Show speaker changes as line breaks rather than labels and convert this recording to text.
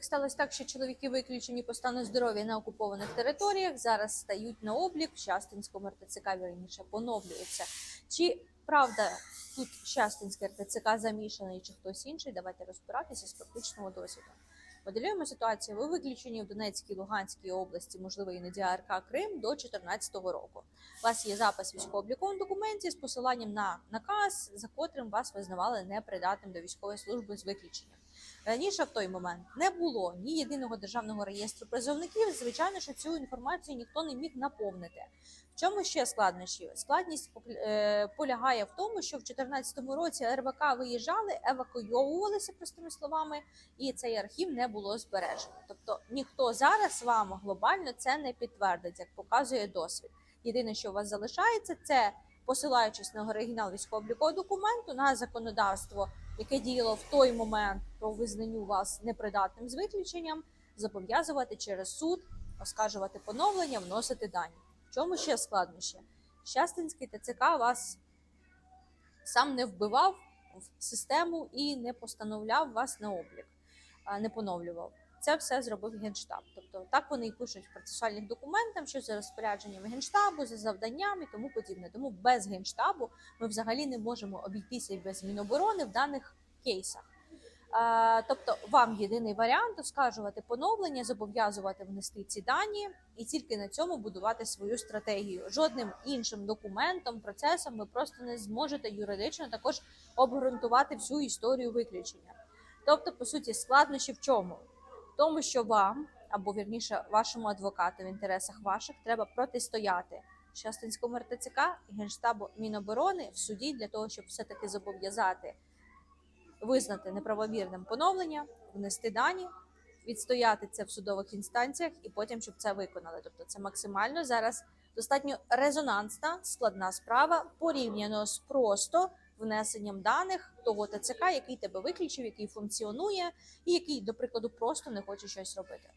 Сталося так, що чоловіки виключені по стану здоров'я на окупованих територіях зараз стають на облік в Щастинському РТЦК, вірніше поновлюється. Чи правда тут Щастинське РТЦК замішаний, чи хтось інший? Давайте розбиратися з практичного досвіду. Моделюємо ситуацію. Ви виключені в Донецькій, Луганській області, можливо, іноді АРК Крим до 2014 року. У вас є запис військово-облікових документів з посиланням на наказ, за котрим вас визнавали непридатним до військової служби з виключенням. Раніше в той момент не було ні єдиного державного реєстру призовників. Звичайно, що цю інформацію ніхто не міг наповнити. В чому ще складнощі? Складність е, полягає в тому, що в 2014 році РВК виїжджали, евакуйовувалися простими словами, і цей архів не було збережено. Тобто ніхто зараз вам глобально це не підтвердить, як показує досвід. Єдине, що у вас залишається, це посилаючись на оригінал військово-облікового документу на законодавство, яке діяло в той момент про визнанню вас непридатним з виключенням, зобов'язувати через суд, оскаржувати поновлення, вносити дані. В чому ще складніше? Щастинський ТЦК вас сам не вбивав в систему і не постановляв вас на облік, не поновлював. Це все зробив генштаб. Тобто так вони і пишуть в процесуальних документах, що за розпорядженнями генштабу, за завданням і тому подібне. Тому без генштабу ми взагалі не можемо обійтися без міноборони в даних кейсах. Тобто, вам єдиний варіант оскаржувати поновлення, зобов'язувати внести ці дані і тільки на цьому будувати свою стратегію. Жодним іншим документом, процесом ви просто не зможете юридично також обґрунтувати всю історію виключення. Тобто, по суті, складнощі в чому? Тому, що вам або вірніше вашому адвокату в інтересах ваших треба протистояти Щастинському РТЦК Генштабу Міноборони в суді для того, щоб все таки зобов'язати визнати неправомірним поновлення, внести дані, відстояти це в судових інстанціях і потім, щоб це виконали. Тобто, це максимально зараз достатньо резонансна складна справа порівняно з просто внесенням даних того ТЦК, який тебе виключив, який функціонує, і який, до прикладу, просто не хоче щось робити.